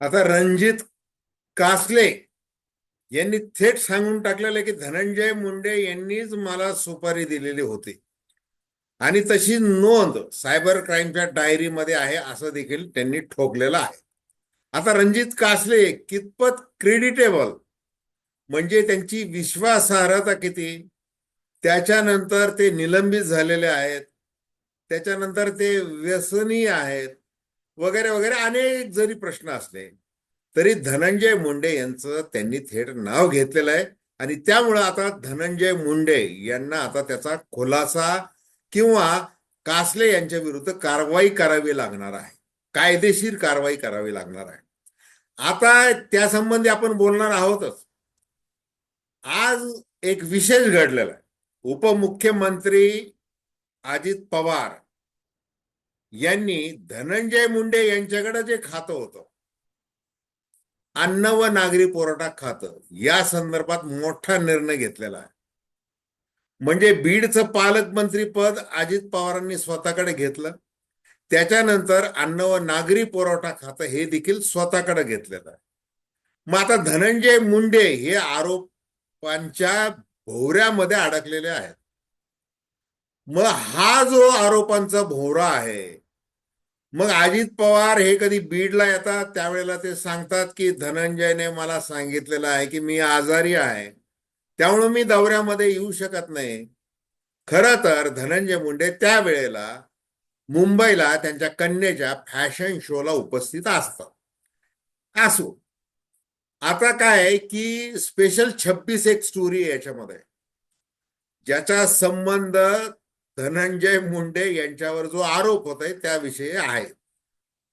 आता रणजित कासले यांनी थेट सांगून टाकलेलं आहे की धनंजय मुंडे यांनीच मला सुपारी दिलेली होती. आणि तशी नोंद सायबर क्राईमच्या डायरीमध्ये आहे असं देखील त्यांनी ठोकलेलं आहे. आता रणजित कासले कितपत क्रेडिटेबल म्हणजे त्यांची विश्वासार्हता किती? त्याच्यानंतर ते निलंबित झालेले आहेत. त्याच्यानंतर ते व्यसनी आहेत. वगैरे वगैरे अनेक जरी प्रश्न असले तरी धनंजय मुंडे यांचं त्यांनी थेट नाव घेतलेलं आहे. आणि त्यामुळं आता धनंजय मुंडे यांना आता त्याचा खुलासा किंवा कासले यांच्या विरुद्ध कारवाई करावी लागणार आहे. कायदेशीर कारवाई करावी लागणार आहे. आता त्यासंबंधी आपण बोलणार आहोतच. आज एक विशेष घडलेला आहे. उपमुख्यमंत्री अजित पवार यांनी धनंजय मुंडे यांच्याकडे जे खातं होतं अन्न व नागरी पुरवठा खातं या संदर्भात मोठा निर्णय घेतलेला आहे. म्हणजे बीडचं पालकमंत्री पद अजित पवारांनी स्वतःकडे घेतलं त्याच्यानंतर अन्न व नागरी पुरवठा खातं हे देखील स्वतःकडे घेतलेलं आहे. मग आता धनंजय मुंडे हे आरोपांच्या भोवऱ्यामध्ये अडकलेले आहेत. मग हा जो आरोपांचा भोवरा आहे मग अजित पवार हे कधी बीडला येतात त्यावेळेला ते सांगतात की धनंजयने मला सांगितलेलं आहे की मी आजारी आहे. त्यामुळे मी दौऱ्यामध्ये येऊ शकत नाही. खरं तर धनंजय मुंडे त्यावेळेला मुंबईला त्यांच्या कन्येच्या फॅशन शोला उपस्थित असतात. असो. आता काय की स्पेशल छब्बीस एक स्टोरी आहे याच्यामध्ये. ज्याचा संबंध धनंजय मुंडे यांच्यावर जो आरोप होत आहे त्याविषयी आहे.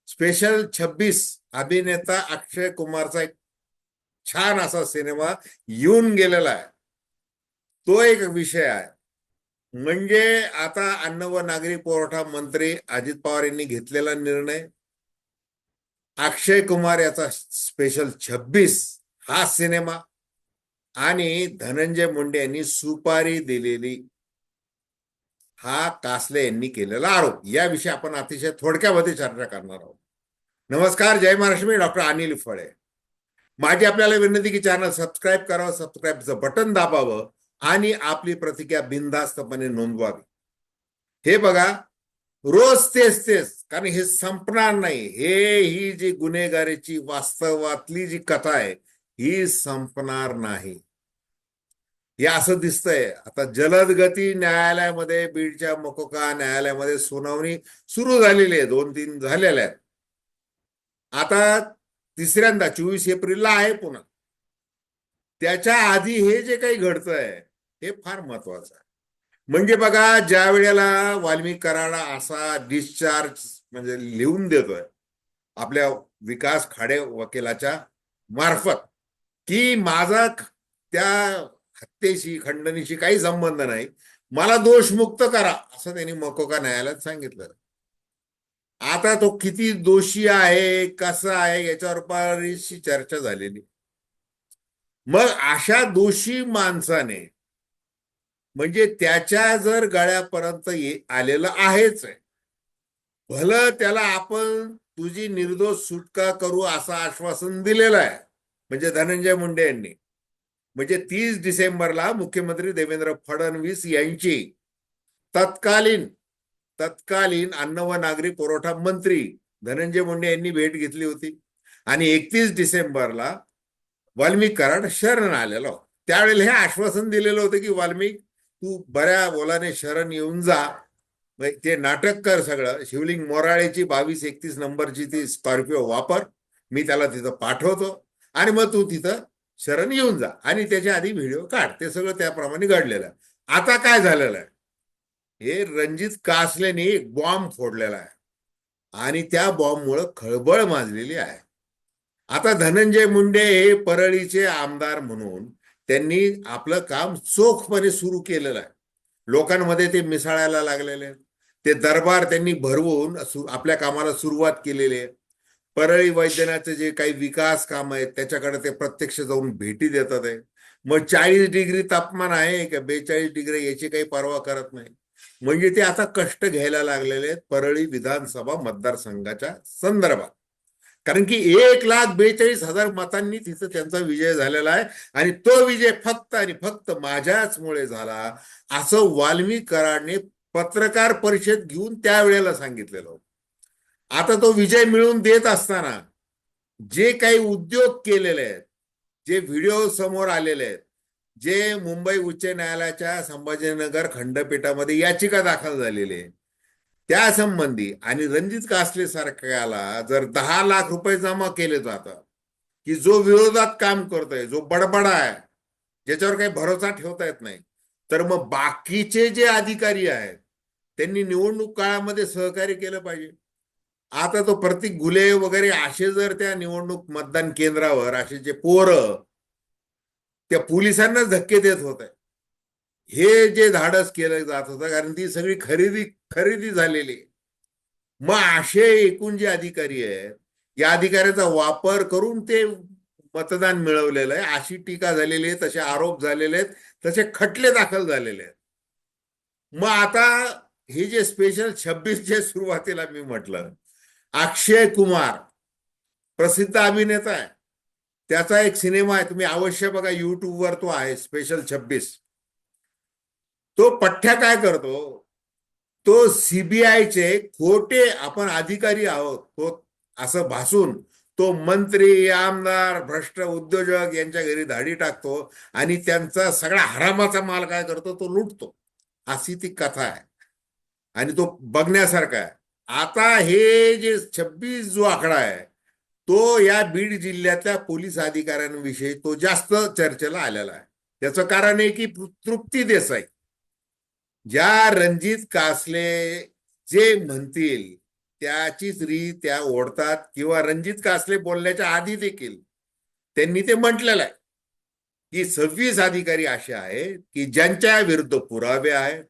स्पेशल छब्बीस अभिनेता अक्षय कुमारचा एक छान असा सिनेमा येऊन गेलेला आहे. तो एक विषय आहे. म्हणजे आता अन्न व नागरी पुरवठा मंत्री अजित पवार यांनी घेतलेला निर्णय. अक्षय कुमार याचा स्पेशल छब्बीस हा सिनेमा. आणि धनंजय मुंडे यांनी सुपारी दिलेली हा कासले यांनी केलेला आरोप. याविषयी आपण अतिशय थोडक्यामध्ये चर्चा करणार आहोत. नमस्कार जय महाराष्ट्र मी डॉक्टर अनिल फळे. माझी आपल्याला विनंती की चॅनल सबस्क्राईब करावं सबस्क्राईबचं बटन दाबावं आणि आपली प्रतिक्रिया बिनधास्तपणे नोंदवावी. हे बघा रोज तेच तेच कारण हे संपणार नाही. हे ही जी गुन्हेगारीची वास्तवातली जी कथा आहे ही संपणार नाही. हे असं दिसतंय. आता जलद गती न्यायालयामध्ये बीडच्या मकोका न्यायालयामध्ये सुनावणी सुरू झालेली आहे. दोन तीन झालेल्या आहेत. आता तिसऱ्यांदा चोवीस एप्रिलला आहे पुन्हा. त्याच्या आधी हे जे काही घडतंय हे फार महत्वाचं आहे. म्हणजे बघा ज्या वेळेला वाल्मिक कराडा असा डिस्चार्ज म्हणजे लिहून देतोय आपल्या विकास खाडे वकिलाच्या मार्फत की माझा त्या हत्येशी खंडणीशी काही संबंध नाही. मला दोषमुक्त करा असं त्यांनी मकोका न्यायालयात सांगितलं. आता तो किती दोषी आहे कसा आहे याच्यावर बरीचशी चर्चा झालेली. मग अशा दोषी माणसाने म्हणजे त्याच्या जर गळ्यापर्यंत आलेलं आहेच. आहे भलं त्याला आपण तुझी निर्दोष सुटका करू असं आश्वासन दिलेलं आहे. म्हणजे धनंजय मुंडे यांनी. म्हणजे तीस डिसेंबरला मुख्यमंत्री देवेंद्र फडणवीस यांची तत्कालीन तत्कालीन अन्न व नागरी पुरवठा मंत्री धनंजय मुंडे यांनी भेट घेतली होती. आणि एकतीस डिसेंबरला वाल्मिक कराड शरण आलेलो त्यावेळेला हे आश्वासन दिलेलं होतं की वाल्मिक तू बऱ्या बोलाने शरण येऊन जा. ते नाटक कर सगळं. शिवलिंग मोराळेची बावीस एकतीस नंबरची ती स्कॉर्पिओ वापर. मी त्याला तिथं पाठवतो. आणि मग तू तिथं शरण येऊन जा. आणि त्याच्या आधी व्हिडिओ काढ. ते सगळं त्याप्रमाणे घडलेलं आहे. आता काय झालेलं आहे? हे रणजित कासलेने एक बॉम्ब फोडलेला आहे. आणि त्या बॉम्बमुळं खळबळ माजलेली आहे. आता धनंजय मुंडे हे परळीचे आमदार म्हणून त्यांनी आपलं काम चोखपणे सुरू केलेलं आहे. लोकांमध्ये ते मिसळायला लागलेले ते दरबार त्यांनी भरवून आपल्या कामाला सुरुवात केलेली आहे. परळी वैद्यनाथचे जे काही विकास काम आहेत त्याच्याकडे ते प्रत्यक्ष जाऊन भेटी देतात आहे. मग चाळीस डिग्री तापमान आहे का? बेचाळीस डिग्री याची काही पर्वा करत नाही. म्हणजे ते आता कष्ट घ्यायला लागलेले आहेत परळी विधानसभा मतदारसंघाच्या संदर्भात. कारण की एक लाख बेचाळीस हजार मतांनी तिथं त्यांचा विजय झालेला आहे आणि तो विजय फक्त आणि फक्त माझ्याचमुळे झाला असं वाल्मिक कराडने पत्रकार परिषद घेऊन त्यावेळेला सांगितलेलं होतं. आता तो विजय मिळवून देत असताना जे काही उद्योग केलेले आहेत जे व्हिडिओ समोर आलेले आहेत जे मुंबई उच्च न्यायालयाच्या संभाजीनगर खंडपीठामध्ये याचिका दाखल झालेली आहे त्या संबंधी आणि रणजित कासले सारख्याला जर दहा लाख रुपये जमा केले जातात की जो विरोधात काम करतोय जो बडबडा आहे ज्याच्यावर काही भरोसा ठेवता येत नाही तर मग बाकीचे जे अधिकारी आहेत त्यांनी निवडणूक काळामध्ये सहकार्य केलं पाहिजे. आता तो प्रतीक गुले वगैरे असे जर त्या निवडणूक मतदान केंद्रावर असे जे पोरं त्या पोलिसांनाच धक्के देत होत. हे जे धाडस केलं जात होतं कारण ती सगळी खरेदी खरेदी झालेली आहे. मग असे एकूण जे अधिकारी आहेत या अधिकाऱ्याचा वापर करून ते मतदान मिळवलेलं आहे. अशी टीका झालेली आहे तसे आरोप झालेले आहेत तसे खटले दाखल झालेले आहेत. मग आता हे जे स्पेशल छब्बीस जे सुरुवातीला मी म्हटलं अक्षय कुमार प्रसिद्ध अभिनेता आहे. त्याचा एक सिनेमा आहे तुम्ही अवश्य बघा युट्यूबवर तो आहे स्पेशल छब्बीस. तो पठ्ठ्या काय करतो? तो सीबीआयचे खोटे आपण अधिकारी आहोत तो असं भासून तो मंत्री आमदार भ्रष्ट उद्योजक यांच्या घरी धाडी टाकतो आणि त्यांचा सगळा हरामाचा माल काय करतो? तो लुटतो. अशी ती कथा आहे. आणि तो बघण्यासारखा आहे. आता हे जे छब्बीस जो आकडा आहे तो या बीड जिल्ह्यातल्या पोलीस अधिकाऱ्यांविषयी तो जास्त चर्चेला आलेला आहे. त्याचं कारण आहे की तृप्ती देसाई ज्या रणजित कासले जे म्हणतील त्याचीच री त्या ओढतात किंवा रणजित कासले बोलण्याच्या आधी देखील त्यांनी ते म्हटलेलं आहे. की सव्वीस अधिकारी असे आहेत की ज्यांच्या विरुद्ध पुरावे आहेत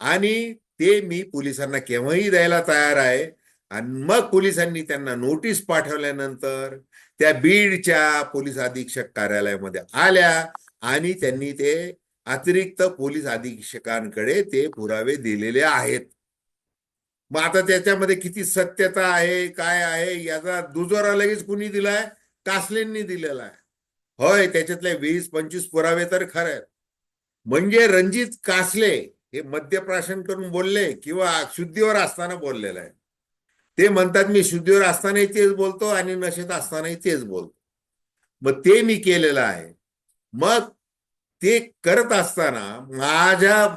आणि ते मी पोलिसांना केव्हाही द्यायला तयार आहे. आणि मग पोलिसांनी त्यांना नोटीस पाठवल्यानंतर त्या बीडच्या पोलीस अधीक्षक कार्यालयामध्ये आल्या आणि त्यांनी ते अतिरिक्त पोलीस अधीक्षकांकडे ते पुरावे दिलेले आहेत. मग आता त्याच्यामध्ये किती सत्यता आहे काय आहे याचा दुजोरा लगेच कुणी दिलाय? कासलेंनी दिलेला आहे. होय त्याच्यातले वीस पंचवीस पुरावे तर खरे आहेत. म्हणजे रणजित कासले हे मद्यप्राशन करून बोलले किंवा शुद्धीवर असताना बोललेलं आहे. ते म्हणतात मी शुद्धीवर असतानाही तेच बोलतो आणि नशेत असतानाही तेच बोलतो. मग ते मी केलेलं आहे. मग ते करत असताना माझ्या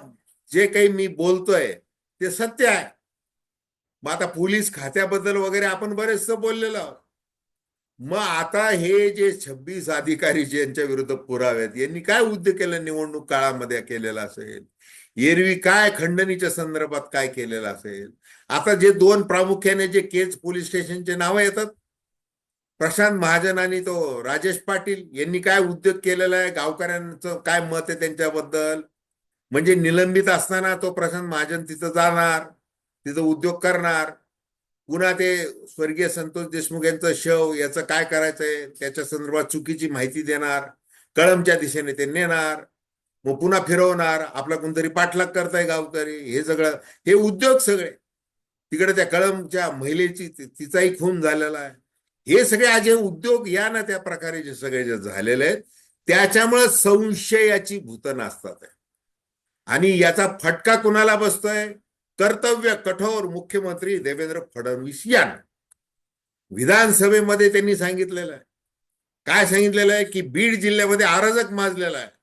जे काही मी बोलतोय ते सत्य आहे. मग आता पोलीस खात्याबद्दल वगैरे आपण बरेचसं बोललेलो आहोत. मग आता हे जे छब्बीस अधिकारी ज्यांच्या विरुद्ध पुरावे आहेत यांनी काय उद्योग केलं निवडणूक काळामध्ये केलेला असेल एरवी काय खंडणीच्या संदर्भात काय केलेलं असेल? आता जे दोन प्रामुख्याने जे केज पोलीस स्टेशनचे नावं येतात प्रशांत महाजन आणि तो राजेश पाटील यांनी काय उद्योग केलेला आहे गावकऱ्यांचं काय मत आहे त्यांच्याबद्दल? म्हणजे निलंबित असताना तो प्रशांत महाजन तिथं जाणार तिथं उद्योग करणार. पुन्हा ते स्वर्गीय संतोष देशमुख यांचं शव याचं काय करायचंय त्याच्या संदर्भात चुकीची माहिती देणार. कळमच्या दिशेने ते नेणार. मग पुन्हा फिरवणार आपला कोणतरी पाठलाग करताय गावकरी हे सगळं हे उद्योग सगळे. तिकडे त्या कळमच्या महिलेची तिचाही खून झालेला आहे. हे सगळे आज हे उद्योग या ना त्या प्रकारे जे सगळे जे झालेले आहेत त्याच्यामुळे संशयाची भूतं नाचतात आणि याचा फटका कुणाला बसतोय? कर्तव्य कठोर मुख्यमंत्री देवेंद्र फडणवीस यांना. विधानसभेमध्ये त्यांनी सांगितलेलं आहे. काय सांगितलेलं आहे? की बीड जिल्ह्यामध्ये अराजक माजलेला आहे.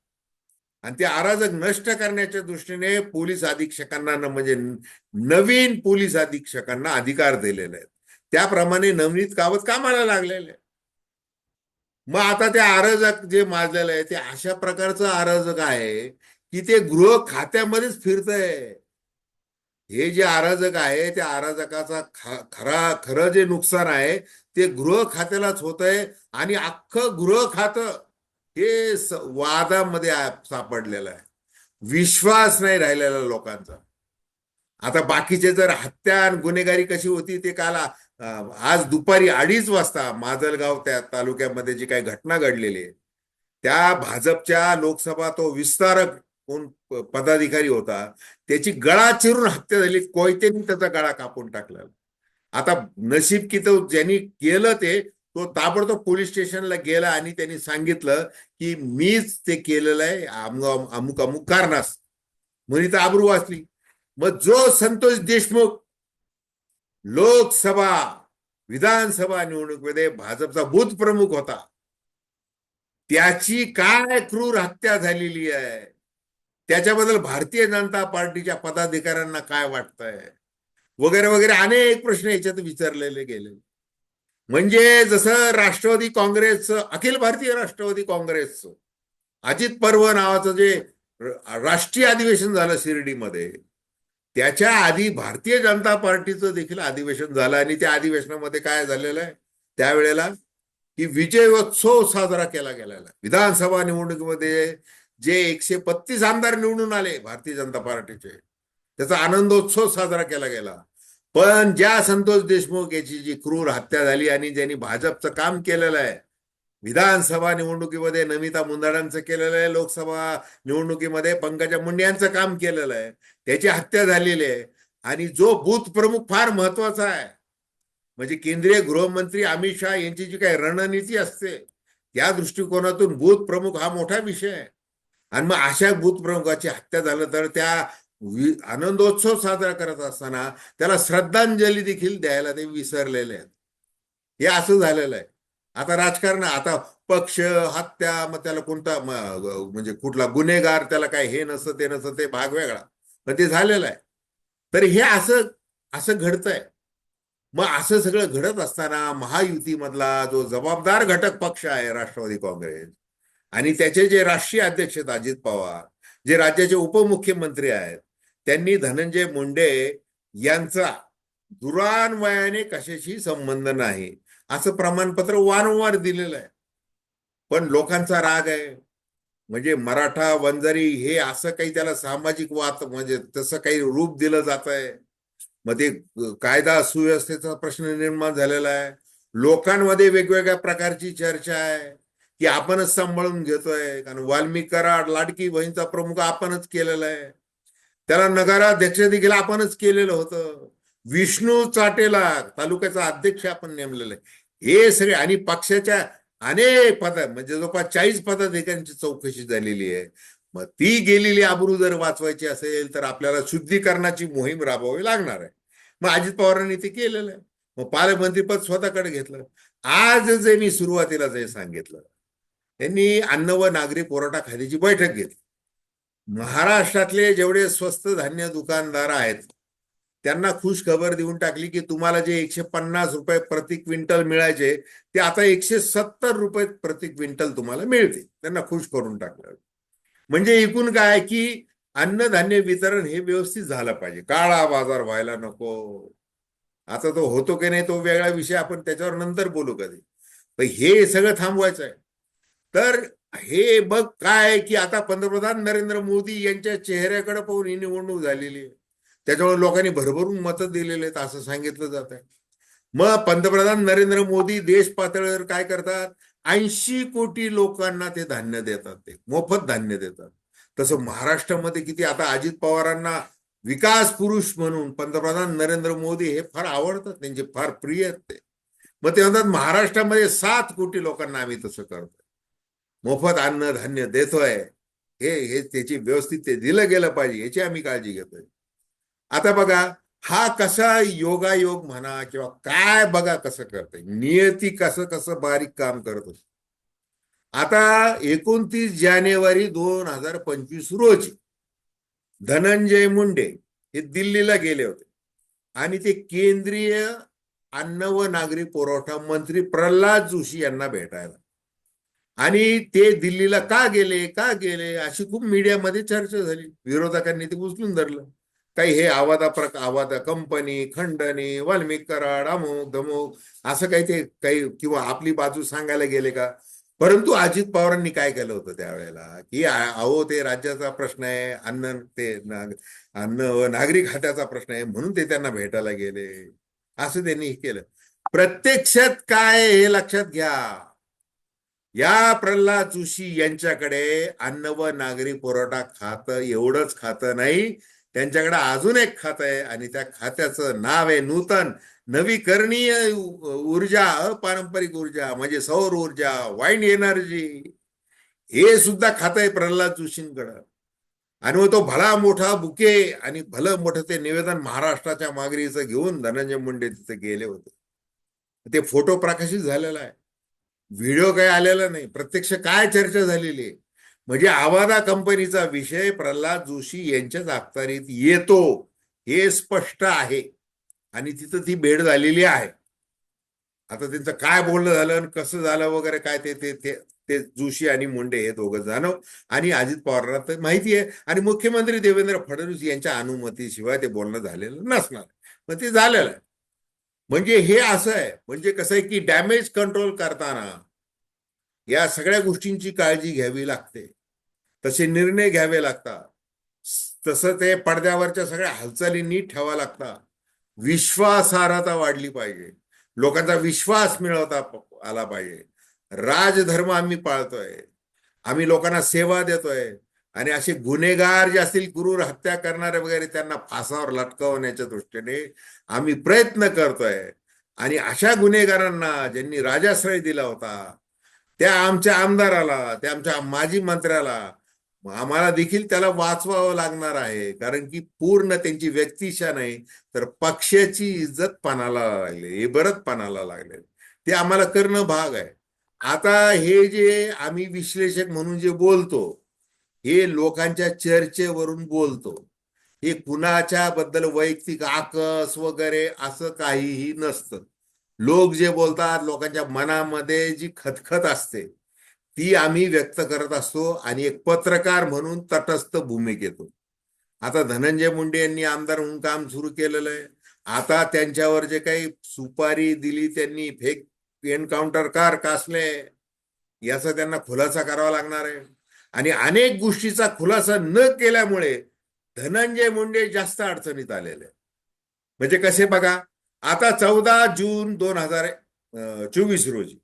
आणि ते अराजक नष्ट करण्याच्या दृष्टीने पोलीस अधीक्षकांना म्हणजे नवीन पोलीस अधीक्षकांना अधिकार दिलेले आहेत. त्याप्रमाणे नवनीत कावत कामाला लागलेले मग आता ते अराजक जे माजलेलं आहे ते अशा प्रकारचं अराजक आहे की ते गृह खात्यामध्येच फिरतंय. हे जे अराजक आहे त्या अराजकाचा खरा खरं जे नुकसान आहे ते गृह खात्यालाच होत आहे आणि अख्खं गृह खातं हे वादामध्ये सापडलेलं आहे. विश्वास नाही राहिलेला लोकांचा. आता बाकीचे जर हत्या आणि गुन्हेगारी कशी होती ते काल आज दुपारी अडीच वाजता माजलगाव त्या तालुक्यामध्ये जी काही घटना घडलेली आहे त्या भाजपच्या लोकसभा तो विस्तारक कोण पदाधिकारी होता त्याची गळा चिरून हत्या झाली कोयतेने त्याचा गळा कापून टाकला. आता नशीब की तो ज्यांनी केलं ते तो ताबडतोब पोलीस स्टेशनला गेला आणि त्यांनी सांगितलं की मीच ते केलेलं आहे अमुक अमुक अमुक कारणास म्हणून तर आबरू वाचली. मग जो संतोष देशमुख लोकसभा विधानसभा निवडणुकीमध्ये भाजपचा बूथ प्रमुख होता त्याची काय क्रूर हत्या झालेली आहे? त्याच्याबद्दल भारतीय जनता पार्टीच्या पदाधिकाऱ्यांना काय वाटतंय? वगैरे वगैरे अनेक प्रश्न याच्यात विचारलेले गेले. म्हणजे जसं राष्ट्रवादी काँग्रेसचं अखिल भारतीय राष्ट्रवादी काँग्रेसचं अजित पर्व नावाचं जे राष्ट्रीय अधिवेशन झालं शिर्डीमध्ये त्याच्या आधी भारतीय जनता पार्टीचं देखील अधिवेशन झालं आणि त्या अधिवेशनामध्ये काय झालेलं आहे? त्यावेळेला की विजयोत्सव साजरा केला गेलेला. विधानसभा निवडणुकीमध्ये जे एकशे पत्तीस आमदार निवडून आले भारतीय जनता पार्टीचे त्याचा आनंदोत्सव साजरा केला गेला. पण ज्या संतोष देशमुख याची जी क्रूर हत्या झाली आणि ज्यांनी भाजपचं काम केलेलं आहे विधानसभा निवडणुकीमध्ये नमिता मुंदाडांचं केलेलं आहे लोकसभा निवडणुकीमध्ये पंकजा मुंडे यांचं काम केलेलं आहे त्याची हत्या झालेली आहे. आणि जो बूथ प्रमुख फार महत्त्वाचा आहे म्हणजे केंद्रीय गृहमंत्री अमित शहा यांची जी काही रणनीती असते त्या दृष्टिकोनातून बूथ प्रमुख हा मोठा विषय आहे. आणि मग अशा बूथ प्रमुखाची हत्या झालं तर त्या आनंदोत्सव साजरा करत असताना त्याला श्रद्धांजली देखील द्यायला ते विसरलेले आहेत. हे असं झालेलं आहे. आता राजकारण आता पक्ष हत्या मग त्याला कोणता म्हणजे कुठला गुन्हेगार त्याला काय हे नसतं ते नसतं ते भाग वेगळा. पण ते झालेलं आहे. तर हे असं असं घडतंय. मग असं सगळं घडत असताना महायुतीमधला जो जबाबदार घटक पक्ष आहे राष्ट्रवादी काँग्रेस आणि त्याचे जे राष्ट्रीय अध्यक्ष आहेत अजित पवार जे राज्याचे उपमुख्यमंत्री आहेत त्यांनी धनंजय मुंडे यांचा दुरान्वयाने कशाशी संबंध नाही? असं प्रमाणपत्र वारंवार दिलेलं आहे. पण लोकांचा राग आहे. म्हणजे मराठा वंजारी हे असं काही त्याला सामाजिक वाद म्हणजे तसं काही रूप दिलं जात आहे. मग ते कायदा सुव्यवस्थेचा प्रश्न निर्माण झालेला आहे. लोकांमध्ये वेगवेगळ्या प्रकारची चर्चा आहे. की आपणच सांभाळून घेतोय. कारण वाल्मिक कराड लाडकी बहीणचा प्रमुख आपणच केलेला आहे. त्याला नगराध्यक्ष देखील आपणच केलेलं होतं. विष्णू चाटेला तालुक्याचा अध्यक्ष आपण नेमलेलं आहे. हे सगळे आणि पक्षाच्या अनेक पद म्हणजे जवळपास चाळीस पदाधिकाऱ्यांची चौकशी झालेली आहे. मग ती गेलेली आबरू जर वाचवायची असेल तर आपल्याला शुद्धीकरणाची मोहीम राबवावी लागणार आहे. मग अजित पवारांनी ते केलेलं आहे. मग पालकमंत्रीपद स्वतःकडे घेतलं. आज जे मी सुरुवातीला जे सांगितलं त्यांनी अन्न व नागरी पुरवठा खात्याची बैठक घेतली. महाराष्ट्रातले जेवढे स्वस्त धान्य दुकानदार आहेत त्यांना खुश खबर देऊन टाकली की तुम्हाला जे एकशे पन्नास रुपये प्रति क्विंटल मिळायचे ते आता एकशे सत्तर रुपये प्रति क्विंटल तुम्हाला मिळते त्यांना खुश करून टाकलं. म्हणजे एकूण काय की अन्नधान्य वितरण हे व्यवस्थित झालं पाहिजे. काळा बाजार व्हायला नको. आता तो होतो की नाही तो वेगळा विषय आपण त्याच्यावर नंतर बोलू कधी. हे सगळं थांबवायचं आहे. तर हे बघ काय की आता पंतप्रधान नरेंद्र मोदी यांच्या चेहऱ्याकडे पाहून ही निवडणूक झालेली आहे. त्याच्यामुळे लोकांनी भरभरून मतं दिलेले आहेत असं सांगितलं जात आहे. मग पंतप्रधान नरेंद्र मोदी देश पातळीवर काय करतात? ऐंशी कोटी लोकांना ते धान्य देतात ते मोफत धान्य देतात. तसं महाराष्ट्रामध्ये किती आता अजित पवारांना विकास पुरुष म्हणून पंतप्रधान नरेंद्र मोदी हे फार आवडतात त्यांचे फार प्रिय आहेत ते. मग ते म्हणतात महाराष्ट्रामध्ये सात कोटी लोकांना आम्ही तसं करतोय. मोफत अन्न धान्य देतोय. हे हे त्याची व्यवस्थित ते दिलं गेलं पाहिजे याची आम्ही काळजी घेतोय. आता बघा हा कसा योगायोग म्हणा किंवा काय बघा कसं करतंय. नियती कसं कसं बारीक काम करत असते आता एकोणतीस जानेवारी दोन हजार पंचवीस रोजी धनंजय मुंडे हे दिल्लीला गेले होते. आणि ते केंद्रीय अन्न व नागरी पुरवठा मंत्री प्रल्हाद जोशी यांना भेटायला. आणि ते दिल्लीला का गेले का गेले अशी खूप मीडियामध्ये चर्चा झाली. विरोधकांनी ते उचलून धरलं. काही हे आवादा प्रक आवादा कंपनी खंडणी वाल्मिक कराड अमुक धमुक असं काही ते काही किंवा आपली बाजू सांगायला गेले का? परंतु अजित पवारांनी काय केलं होतं त्यावेळेला? की अहो ते राज्याचा प्रश्न आहे अन्न ते अन्न व नागरी खात्याचा प्रश्न आहे म्हणून ते त्यांना भेटायला गेले. असं त्यांनी हे केलं. प्रत्यक्षात काय हे लक्षात घ्या. या प्रल्हाद जोशी यांच्याकडे अन्न व नागरी पुरवठा खातं एवढंच खातं नाही. त्यांच्याकडे अजून एक खातं आहे आणि त्या खात्याचं नाव आहे नूतन नवीकरणीय ऊर्जा अपारंपरिक ऊर्जा म्हणजे सौर ऊर्जा वाईंड एनर्जी हे सुद्धा खातं आहे प्रल्हाद जोशींकडं. आणि मग तो भला मोठा बुके आणि भलं मोठं ते निवेदन महाराष्ट्राच्या मागणीचं घेऊन धनंजय मुंडे तिथे गेले होते. ते फोटो प्रकाशित झालेला आहे. व्हिडिओ काही आलेला नाही. प्रत्यक्ष काय चर्चा झालेली आहे? म्हणजे आवादा कंपनीचा विषय प्रल्हाद जोशी यांच्याच अखतारीत येतो. हे स्पष्ट आहे. आणि तिथं ती भेट झालेली आहे. आता त्यांचं काय बोलणं झालं आणि कसं झालं वगैरे काय ते ते ते ते जोशी आणि मुंडे हे दोघं जाणव आणि अजित पवारांना तर माहिती आहे. आणि मुख्यमंत्री देवेंद्र फडणवीस यांच्या अनुमतीशिवाय ते बोलणं झालेलं नसणार. मग ते झालेलं आहे. म्हणजे हे असं आहे. म्हणजे कसं आहे की डॅमेज कंट्रोल करताना या सगळ्या गोष्टींची काळजी घ्यावी लागते. तसे निर्णय घ्यावे लागतात. तसं ते पडद्यावरच्या सगळ्या हालचाली नीट ठेवा लागतात. विश्वासार्हता वाढली पाहिजे. लोकांचा विश्वास मिळवता आला पाहिजे. राजधर्म आम्ही पाळतोय. आम्ही लोकांना सेवा देतोय. आणि असे गुन्हेगार जे असतील क्रूर हत्या करणारे वगैरे त्यांना फासावर लटकवण्याच्या दृष्टीने आम्ही प्रयत्न करतोय. आणि अशा गुन्हेगारांना ज्यांनी राजाश्रय दिला होता त्या आमच्या आमदाराला त्या आमच्या माजी मंत्र्याला आम्हाला देखील त्याला वाचवावं लागणार आहे. कारण की पूर्ण त्यांची व्यक्तिशा नाही तर पक्षाची इज्जत पानाला लागली इबरत पानाला लागले. ते आम्हाला करणं भाग आहे. आता हे जे आम्ही विश्लेषक म्हणून जे बोलतो हे लोकांच्या चर्चेवरून बोलतो. हे कुणाच्या बद्दल वैयक्तिक आकस वगैरे असं काहीही नसतं. लोक जे बोलतात लोकांच्या मनामध्ये जी खतखत असते ती आम्ही व्यक्त करत असतो आणि एक पत्रकार म्हणून तटस्थ भूमिकेतो आता धनंजय मुंडे यांनी आमदार म्हणून काम सुरू केलेलं आहे. आता त्यांच्यावर जे काही सुपारी दिली त्यांनी फेक एन्काउंटर कार कासले. याचा त्यांना खुलासा करावा लागणार आहे. आणि अनेक गोष्टीचा खुलासा न केल्यामुळे धनंजय मुंडे जास्त अडचणीत आलेले. म्हणजे कसे बघा आता चौदा जून दोन हजार चोवीस रोजी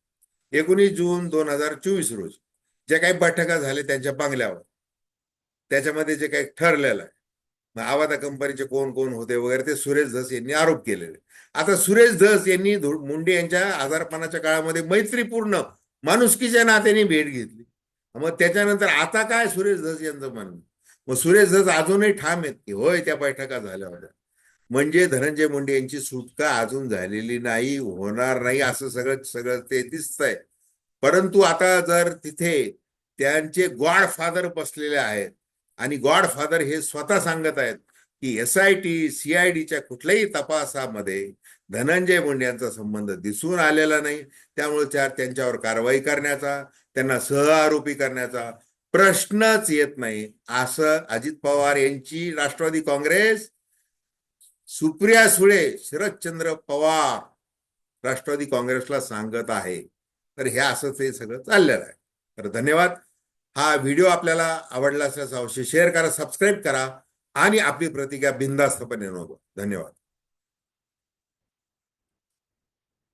एकोणीस जून दोन हजार चोवीस रोजी जे काही बैठका झाले त्यांच्या बंगल्यावर त्याच्यामध्ये जे काही ठरलेलं आहे मग आवादा कंपनीचे कोण कोण होते वगैरे ते सुरेश धस यांनी आरोप केलेले. आता सुरेश धस यांनी मुंडे यांच्या आजारपणाच्या काळामध्ये मैत्रीपूर्ण माणुसकीच्या नात्याने भेट घेतली. मग त्याच्यानंतर आता काय सुरेश धस यांचं म्हणणं? मग सुरेश धस अजूनही ठाम आहेत की होय त्या बैठका झाल्या होत्या. म्हणजे धनंजय मुंडे यांची सुटका अजून झालेली नाही होणार नाही असं सगळं सगळं ते दिसतंय. परंतु आता जर तिथे त्यांचे गॉड फादर बसलेले आहेत आणि गॉड फादर हे स्वतः सांगत आहेत की एस आय टी सीआयडीच्या कुठल्याही तपासामध्ये धनंजय मुंडे यांचा संबंध दिसून आलेला नाही. त्यामुळे त्यांच्यावर कारवाई करण्याचा त्यांना सहआरोपी करण्याचा प्रश्नच येत नाही. असं अजित पवार यांची राष्ट्रवादी काँग्रेस सुप्रिया सुळे शरदचंद्र पवार राष्ट्रवादी काँग्रेसला सांगत आहे. तर हे असं ते सगळं चाललेलं आहे. तर धन्यवाद. हा व्हिडिओ आपल्याला आवडला असल्यास अवश्य शेअर करा सबस्क्राईब करा आणि आपली प्रतिक्रिया बिंदास्तपणे नोंदवा. धन्यवाद.